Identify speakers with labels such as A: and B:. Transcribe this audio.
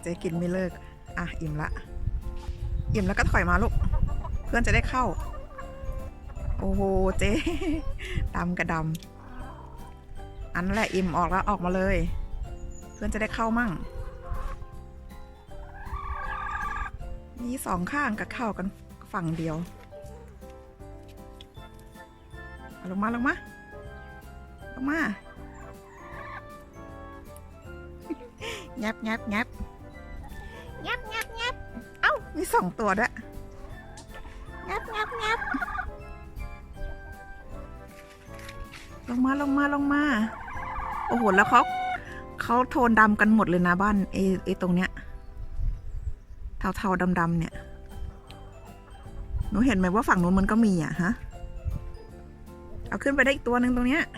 A: เจ๊กินไม่เลิก อะ อิ่มละ อิ่มแล้วก็ถอยมาลูก เพื่อนจะได้เข้า โอ้โห เจ๊ดำกับดำ อันนั้นแหละอิ่มออกแล้วออกมาเลย เพื่อนจะได้เข้ามั่ง มีสองข้างกับเข้ากันฝั่งเดียวเอาลงมาลงมาลงมา งบแงบแงบแงบแงบแงบเอ้า มีสองตัวด้วยแงบแงบแงบลงมาลงมาลงมา โอ้โห แล้วเขาเขาโทนดำกันหมดเลยนะบ้านเอเอตรงเนี้ยเทาๆดำๆเนี่ย หนูเห็นไหมว่าฝั่งนู้นมันก็มีอะฮะ เอาขึ้นไปได้อีกตัวหนึ่งตรงเนี้ย
B: เ